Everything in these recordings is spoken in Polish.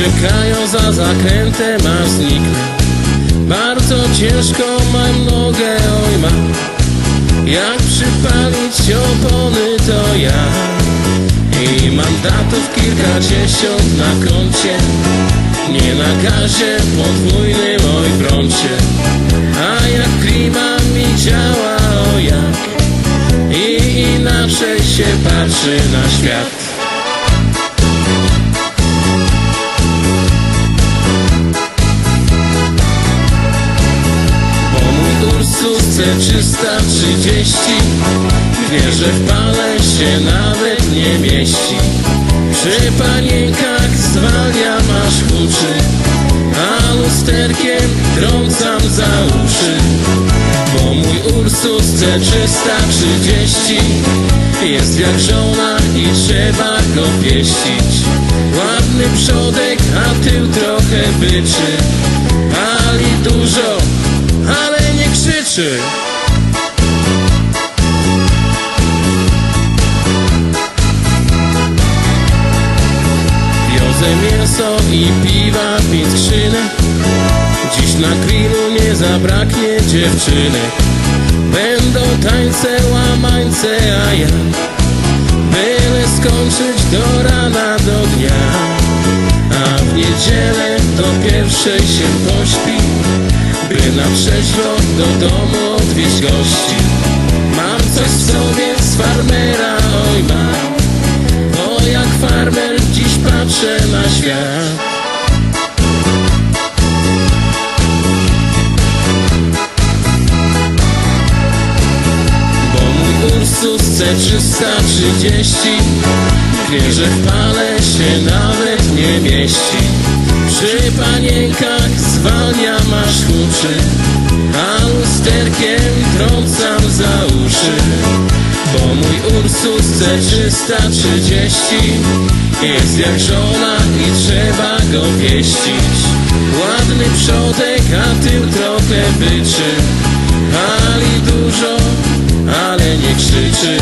Czekają za zakrętem, aż zniknę Bardzo ciężko mam nogę, oj mam Jak przypalić opony to ja. I mandatów kilkadziesiąt na koncie. Nie na gazie podwójnym, oj prącie. A jak klima mi działa, o jak I inaczej się patrzy na świat 2330 Wierzę w pale się nawet nie mieści. Przy panienkach zwalnia masz huczy A lusterkiem trącam za uszy. Bo mój Ursus C330 Jest jak żona i trzeba go pieścić. Ładny przodek, a tył trochę byczy. Pali dużo nie krzyczy Wiozę mięso i piwa, pięć skrzynek. Dziś na grillu nie zabraknie dziewczyny. Będą tańce, łamańce, a ja Byle skończyć do rana, do dnia. A w niedzielę do pierwszej się pośpi By na trzeźwo do domu odwieźć gości. Mam coś w sobie z farmera, oj mam. Bo jak farmer dziś patrzę na świat. Ursus C330 Wie, że w pale się nawet nie mieści Przy panienkach zwalniam aż huczy A lusterkiem trącam za uszy. Bo mój Ursus C330 Jest jak żona i trzeba go pieścić. Ładny przodek, a tył trochę byczy Pali dużo, ale nie krzyczy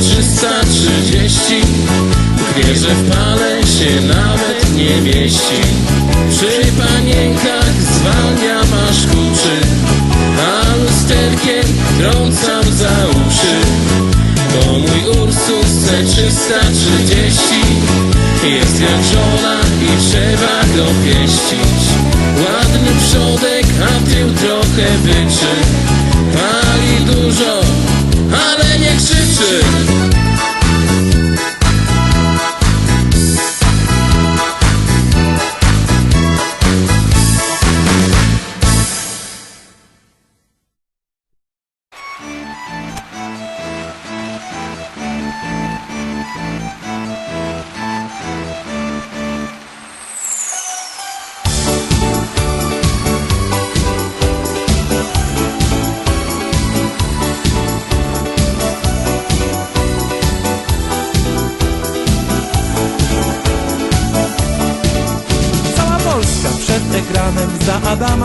330 Wierzę w pale się nawet nie mieści. Przy panienkach zwalniam aż kuczy A lusterkiem trącam za uszy. Bo mój Ursus C330 Jest jak żona i trzeba go pieścić. Ładny przodek, a tył trochę wyczy. Pali dużo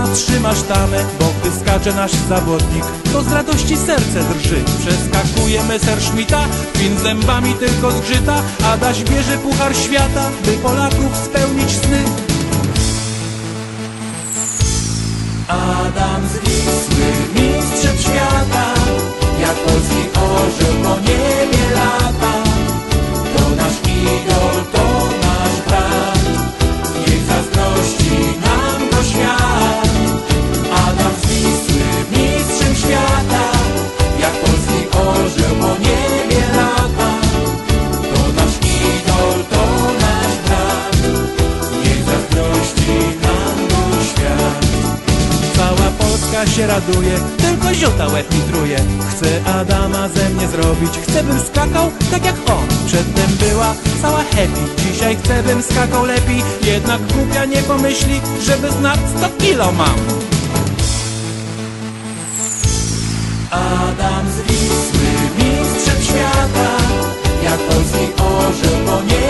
za Adama trzyma sztamę Bo gdy skacze nasz zawodnik, to z radości serce drży. Przeskakuje Messerschmitta, Fin zębami tylko zgrzyta Adaś bierze puchar świata, by Polaków spełnić sny. Adam z Wisły, tylko ziuta łeb mi truje. Chcę Adama ze mnie zrobić, chcę bym skakał tak jak on. Przedtem była cała happy, dzisiaj chcę bym skakał lepiej. Jednak głupia nie pomyśli, żeby znać 100 kilo mam. Adam z Wisły, mistrzem świata Jak polski orzeł po niebie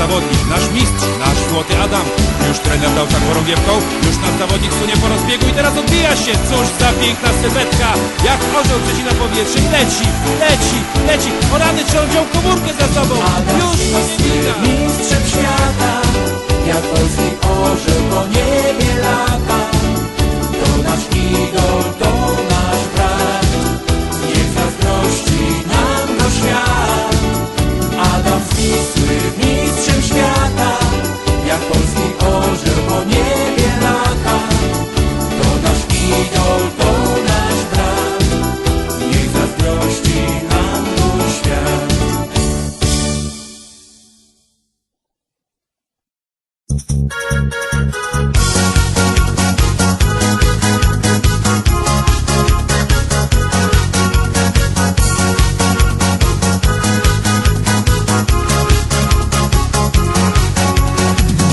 zawodnik, nasz mistrz, nasz złoty Adam. Już trener dał tak chorągiewką, już nasz zawodnik sunie po rozbiegu i teraz odbija się. Cóż za piękna sylwetka, jak orzeł przecina powietrze i leci, leci, leci. O rany, czy on wziął komórkę za sobą? Już go nie widać. mistrzem świata Jak polski orzeł po niebie lata To nasz idol, to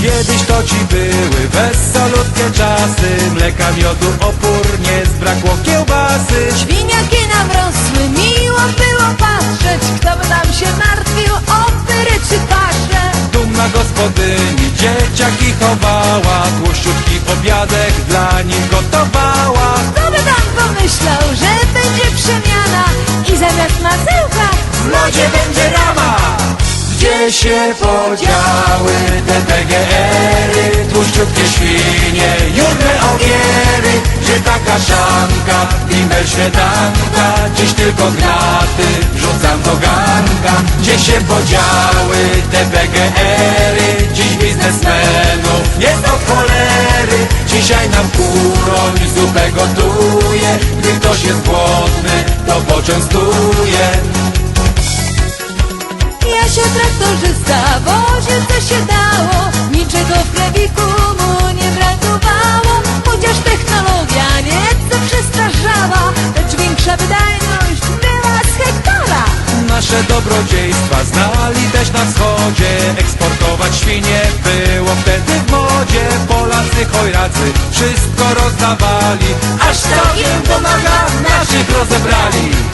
Kiedyś to ci były wesolutkie czasy. Mleka, miodu, opór, nie zbrakło kiełbasy gospodyni dzieciaki chowała Tłuściutki obiadek dla nich gotowała. Kto by tam pomyślał, że będzie przemiana I zamiast masełka W lodzie będzie rama? Gdzie się podziały te PGR-y Tłuściutkie świnie, jurne Kaszanka, bimber śmietanka Dziś tylko graty, wrzucam do garnka. Gdzie się podziały te PGR-y Dziś biznesmenów jest od cholery. Dzisiaj nam kuroń zupę gotuje. Gdy ktoś jest głodny, to poczęstuje Ja się traktorzysta woził co się dało. Niczego w plewiku mu nie brakowało Chociaż technologia nieco przestarzała Lecz większa wydajność była z hektara. Nasze dobrodziejstwa znali też na wschodzie. Eksportować świnie było wtedy w modzie. Polacy chojracy wszystko rozdawali Aż całkiem pomaga naszych rozebrali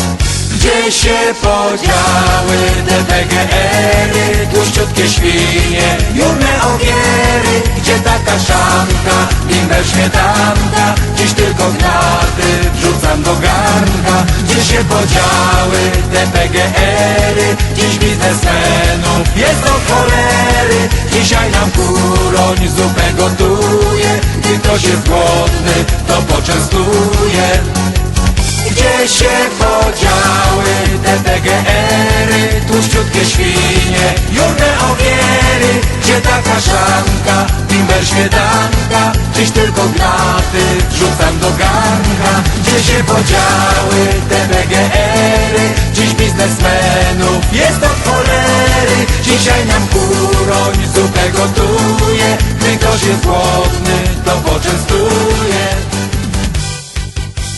Gdzie się podziały te PGR-y Tłuściutkie świnie, jurne ogiery. Gdzie ta kaszanka, bimber śmietanka Dziś tylko gnaty wrzucam do garnka. Gdzie się podziały te PGR-y Dziś biznesmenów jest do cholery. Dzisiaj nam kuroń zupę gotuje. Ktoś jest głodny, to poczęstuje gdzie się podziały te PGR-y Tłuściutkie świnie, jurne ogiery Gdzie ta kaszanka, bimber śmietanka Dziś tylko graty wrzucam do garnka. Gdzie się podziały te PGR-y Dziś biznesmenów jest od cholery. Dzisiaj nam kuroń zupę gotuje Gdy ktoś jest głodny,